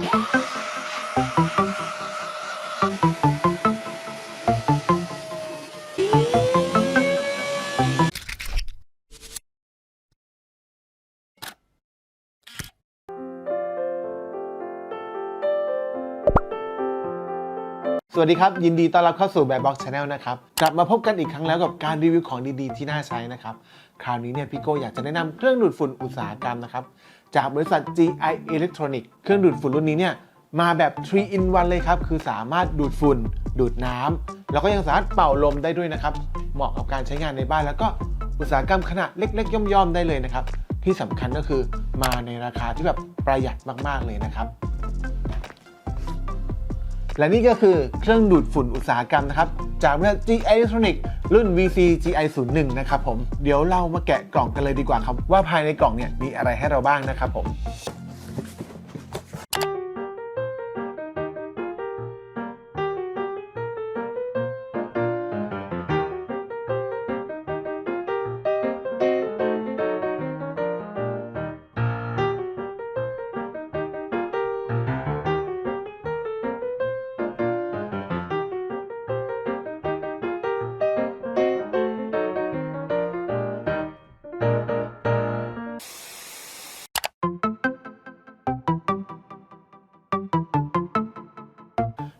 Thank you. สวัสดีครับ ยินดีต้อนรับเข้าสู่แบบบ็อกชาแนลนะครับ กลับมาพบกันอีกครั้งแล้วกับการรีวิวของดีๆ ที่น่าใช้นะครับ คราวนี้เนี่ยพี่โก้อยากจะแนะนำเครื่องดูดฝุ่นอุตสาหกรรมนะครับ จากบริษัท GI Electronic เครื่องดูดฝุ่นรุ่นนี้เนี่ยมาแบบ 3 in 1 เลยครับ คือสามารถดูดฝุ่น ดูดน้ำแล้วก็ยังสามารถเป่าลมได้ด้วยนะครับ เหมาะกับการใช้งานในบ้าน แล้วก็อุตสาหกรรมขนาดเล็ก ๆ ย่อมๆได้เลยนะครับที่สำคัญก็คือมาในราคาที่แบบประหยัดมากๆเลยนะครับ และนี่ก็คือเครื่องดูดฝุ่นอุตสาหกรรมนะครับ จากบริษัท GI Electronic รุ่น VC GI 0 1นะครับผม เดี๋ยวเรามาแกะกล่องกันเลยดีกว่าครับ ว่าภายในกล่องเนี่ยมีอะไรให้เราบ้างนะครับผม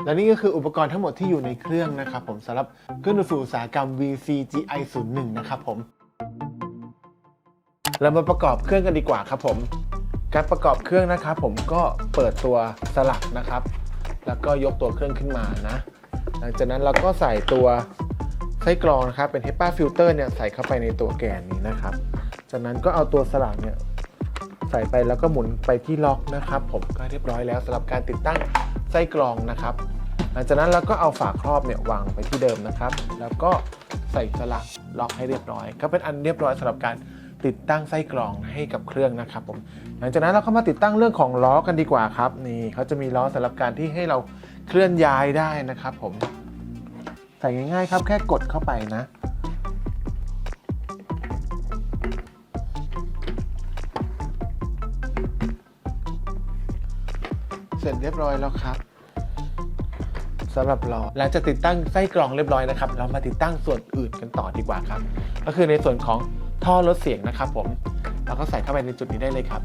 และนี่ก็คืออุปกรณ์ทั้งหมดที่อยู่ในเครื่องนะครับผมสำหรับเครื่องดูดฝุ่นอุตสาหกรรม VC GI 0 1นะครับผมเรามาประกอบเครื่องกันดีกว่าครับผมการประกอบเครื่องนะครับผมก็เปิดตัวสลักนะครับ แล้วก็ยกตัวเครื่องขึ้นมานะ หลังจากนั้นเราก็ใส่ตัวไส้กรองนะครับเป็น HEPA filter เนี่ยใส่เข้าไปในตัวแกนนี้นะครับ จากนั้นก็เอาตัวสลักเนี่ยใส่ไปแล้วก็หมุนไปที่ล็อกนะครับ ผมก็เรียบร้อยแล้วสำหรับการติดตั้ง ไส้กรองนะครับ หลังจากนั้นเราก็เอาฝาครอบเนี่ยวางไปที่เดิมนะครับ แล้วก็ใส่สลักล็อกให้เรียบร้อย ก็เป็นอันเรียบร้อยสำหรับการติดตั้งไส้กรองให้กับเครื่องนะครับผม หลังจากนั้นเราก็มาติดตั้งเรื่องของล้อกันดีกว่าครับ นี่เขาจะมีล้อสำหรับการที่ให้เราเคลื่อนย้ายได้นะครับ ผม ใส่ง่ายๆครับ แค่กดเข้าไปนะ เสร็จเรียบร้อยแล้วครับสำหรับล้อหลังจากติดตั้งไส้กรองเรียบร้อยนะครับ เรามาติดตั้งส่วนอื่นกันต่อดีกว่าครับ ก็คือในส่วนของท่อลดเสียงนะครับ ผมเราก็ใส่เข้าไปในจุดนี้ได้เลยครับ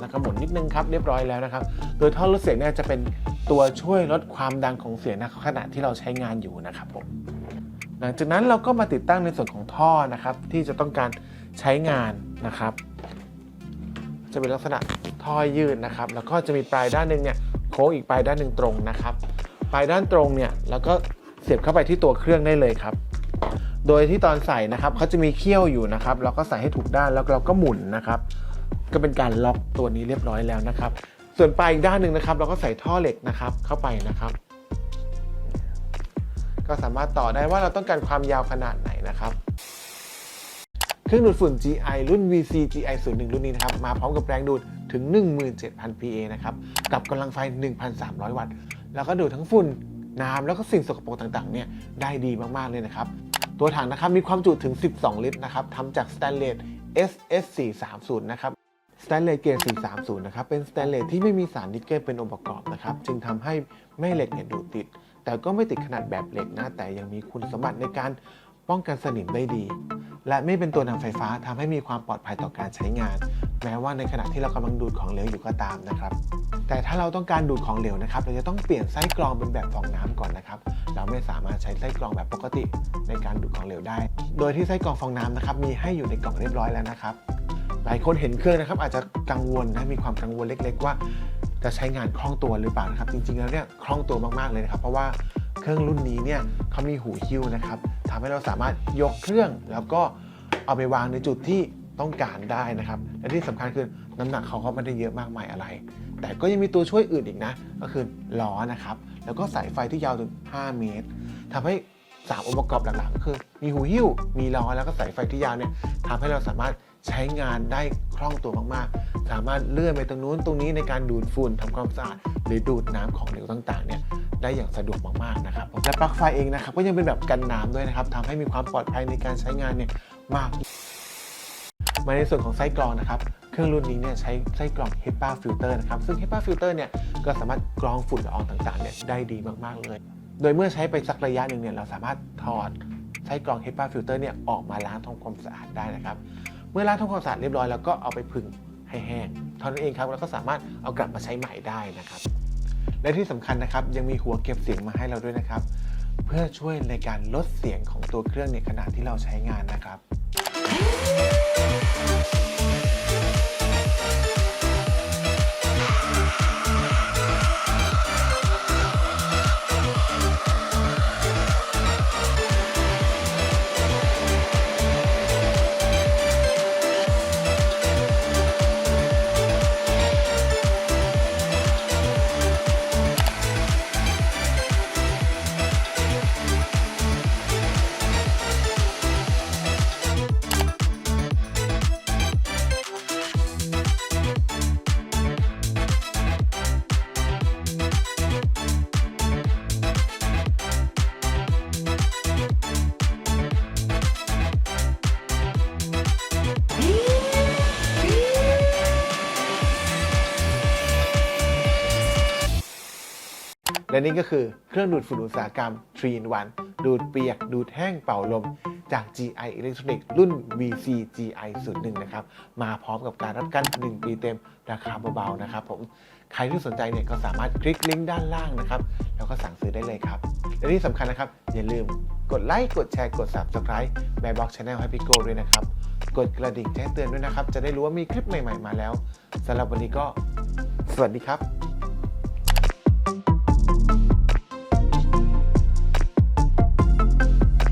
แล้วก็หมุนนิดนึงครับเรียบร้อยแล้วนะครับ โดยท่อลดเสียงเนี่ยจะเป็นตัวช่วยลดความดังของเสียงในขณะที่เราใช้งานอยู่นะครับผมหลังจากนั้นเราก็มาติดตั้งในส่วนของท่อนะครับ ที่จะต้องการใช้งานนะครับ จะเป็นลักษณะ ท่อยืดนะครับ แล้วก็จะมีปลายด้านหนึ่งเนี่ยโค้งอีกปลายด้านหนึ่งตรงนะครับ ปลายด้านตรงเนี่ยแล้วก็เสียบเข้าไปที่ตัวเครื่องได้เลยครับ โดยที่ตอนใส่นะครับเขาจะมีเขี้ยวอยู่นะครับเราก็ใส่ให้ถูกด้านแล้วเราก็หมุนนะครับ ก็เป็นการล็อกตัวนี้เรียบร้อยแล้วนะครับ ส่วนปลายอีกด้านหนึ่งนะครับ เราก็ใส่ท่อเหล็กนะครับเข้าไปนะครับ ก็สามารถต่อได้ว่าเราต้องการความยาวขนาดไหนนะครับ รื่องดูดฝุ่น GI รุ่น VC GI 0 1รุ่นนี้นะครับ มาพร้อมกับแรงดูดถึง 17,000 PA นะครับ กับกำลังไฟ 1,300 วัตต์ แล้วก็ดูดทั้งฝุ่น น้ำ แล้วก็สิ่งสกปรกต่างๆ เนี่ย ได้ดีมาก ๆ เลยนะครับ ตัวถังนะครับ มีความจุถึง 12 ลิตรนะครับ ทำจากสแตนเลส SS430 นะครับสแตนเลสเกรด430 นะครับ เป็นสแตนเลสที่ไม่มีสารนิกเกิลเป็นองค์ประกอบนะครับ จึงทำให้แม่เหล็กเนี่ยดูดติด แต่ก็ไม่ติดขนาดแบบเหล็กนะ แต่ยังมีคุณสมบัติในการป้องกันสนิมได้ดี และไม่เป็นตัวนำไฟฟ้าทำให้มีความปลอดภัยต่อการใช้งาน แม้ว่าในขณะที่เรากำลังดูดของเหลวอยู่ก็ตามนะครับ แต่ถ้าเราต้องการดูดของเหลวนะครับ เราจะต้องเปลี่ยนไส้กรองเป็นแบบฟองน้ำก่อนนะครับ เราไม่สามารถใช้ไส้กรองแบบปกติในการดูดของเหลวได้ โดยที่ไส้กรองฟองน้ำนะครับมีให้อยู่ในกล่องเรียบร้อยแล้วนะครับ หลายคนเห็นเครื่องนะครับ อาจจะกังวลนะมีความกังวลเล็ก ๆ ว่า จะใช้งานคล่องตัวหรือเปล่านะครับ จริงๆแล้วเนี่ยคล่องตัวมากๆเลยนะครับ เพราะว่าเครื่องรุ่นนี้เนี่ยเขามีหูหิ้วนะครับทำให้เราสามารถยกเครื่องแล้วก็ เอาไปวางในจุดที่ต้องการได้นะครับ และที่สำคัญคือน้ำหนักเขาก็ไม่ได้เยอะมากมายอะไร แต่ก็ยังมีตัวช่วยอื่นอีกนะ ก็คือล้อนะครับ แล้วก็สายไฟที่ยาวถึง 5 เมตรทำให้3องค์ประกอบหลักๆก็คือมีหูหิ้ว มีล้อแล้วก็สายไฟที่ยาวเนี่ยทำให้เราสามารถใช้งานได้คล่องตัวมากๆ สามารถเลื่อนไปตรงนู้นตรงนี้ในการดูดฝุ่นทำความสะอาดหรือดูดน้ำของเหลวต่างๆเนี่ยได้อย่างสะดวกมากๆนะครับและปลั๊กไฟเองนะครับก็ยังเป็นแบบกันน้ำด้วยนะครับทำให้มีความปลอดภัยในการใช้งานเนี่ย มาก มาในส่วนของไส้กรองนะครับ เครื่องรุ่นนี้เนี่ยใช้ไส้กรอง HEPA filter นะครับ ซึ่ง HEPA filter เนี่ยก็สามารถกรองฝุ่นละอองต่างๆเนี่ยได้ดีมากๆเลย โดยเมื่อใช้ไปสักระยะหนึ่งเนี่ยเราสามารถถอดไส้กรอง HEPA filter เนี่ยออกมาล้างทำความสะอาดได้นะครับ เมื่อล้างทำความสะอาดเรียบร้อยแล้วก็เอาไปผึ่งให้แห้งเท่านั้นเองครับแล้วก็สามารถเอากลับมาใช้ใหม่ได้นะครับ และที่สำคัญนะครับยังมีหัวเก็บเสียงมาให้เราด้วยนะครับ พื่อช่วยในการลดเสียงของตัวเครื่องในขณะที่เราใช้งานนะครับ และนี่ก็คือเครื่องดูดฝุ่นอุตสาหกรรม 3 in 1 ดูดเปียก ดูดแห้งเป่าลม จาก GI Electronics รุ่น VC GI 01นะครับ มาพร้อมกับการรับกัน 1 ปีเต็มราคาเบาๆนะครับผม ใครที่สนใจเนี่ยก็สามารถคลิกลิงก์ด้านล่างนะครับ แล้วก็สั่งซื้อได้เลยครับ และที่สำคัญนะครับ อย่าลืมกดไลค์ กดแชร์ กด Subscribe แบ b บ็อกช Channel ให้พี่โก้ด้วยนะครับ กดกระดิ่งแจ้งเตือนด้วยนะครับ จะได้รู้ว่ามีคลิปใหม่ ๆ มาแล้วสำหรับวันนี้ก็ สวัสดีครับ you